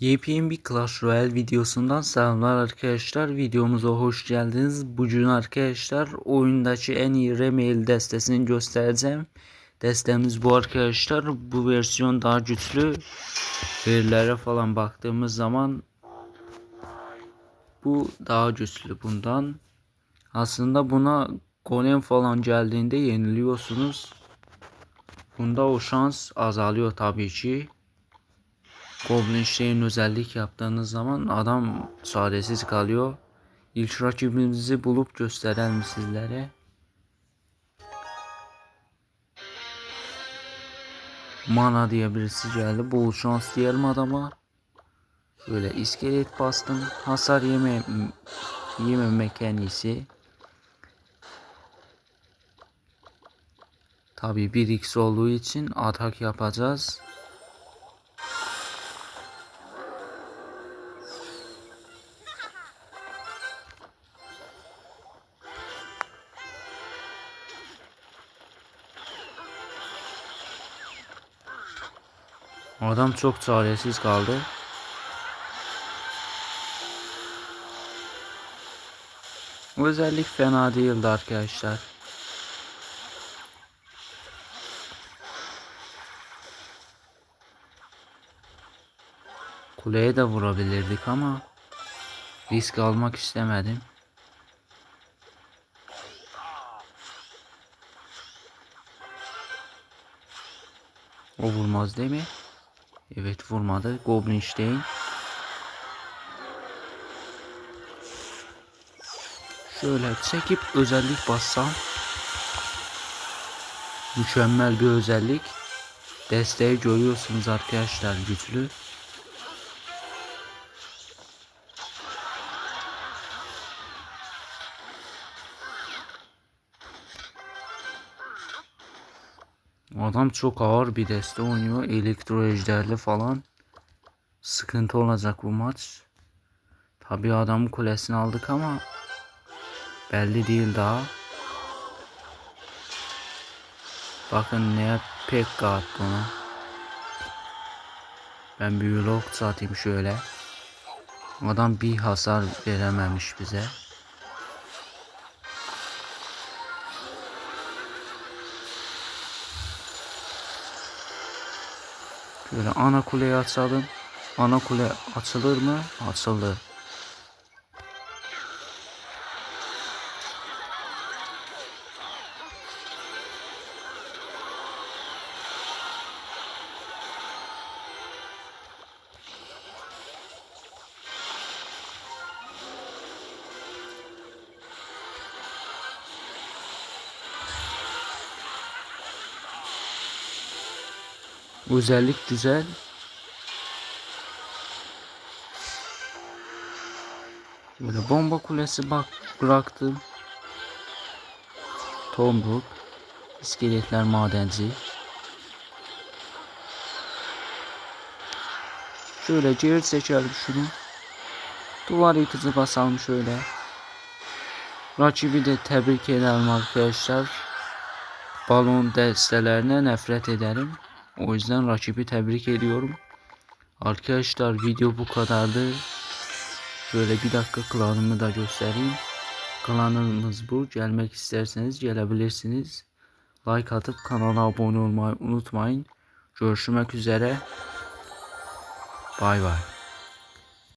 Yepyeni bir Clash Royale videosundan selamlar arkadaşlar. Videomuza hoş geldiniz. Bugün arkadaşlar oyundaki en iyi remail destesini göstereceğim. Destemiz bu arkadaşlar. Bu versiyon daha güçlü. Verilere falan baktığımız zaman bu daha güçlü bundan. Aslında buna golem falan geldiğinde yeniliyorsunuz. Bunda o şans azalıyor tabii ki. Goblin şeyin özellik yaptığınız zaman adam çaresiz kalıyor. İlk rakibinizi bulup gösterelim sizlere. Mana diye birisi geldi. Bol şans diyelim adama. Böyle iskelet bastım. Hasar yeme yememek en iyisi. Tabi 1x olduğu için atak yapacağız. Adam çok çaresiz kaldı. Özellik fena değildi arkadaşlar. Kuleye de vurabilirdik ama risk almak istemedim. O vurmaz değil mi? Evet vurmadı. Goblin Stein. Şöyle çekip özellik bassam. Mükemmel bir özellik. Desteği görüyorsunuz arkadaşlar güçlü. Adam çok ağır bir deste oynuyor. Elektro ejderli falan. Sıkıntı olacak bu maç. Tabii adamın kulesini aldık ama belli değil daha. Bakın neye pek attı ona. Ben bir vlog satayım şöyle. Adam bir hasar verememiş bize. Şöyle ana kuleyi açalım. Ana kule açılır mı? Açıldı. Özellik güzel. Böyle bomba kulesi bak bıraktım. Tomruk. İskeletler madenci. Şöyle cirit seçelim şunu. Duvar yıkıcı basalım şöyle. Rakibi de tebrik edelim arkadaşlar. Balon destelerine nefret ederim. O yüzden rakibi tebrik ediyorum. Arkadaşlar video bu kadardı. Şöyle bir dakika klanımı da göstereyim. Klanımız bu. Gelmek isterseniz gelebilirsiniz. Like atıp kanala abone olmayı unutmayın. Görüşmek üzere. Bay bay.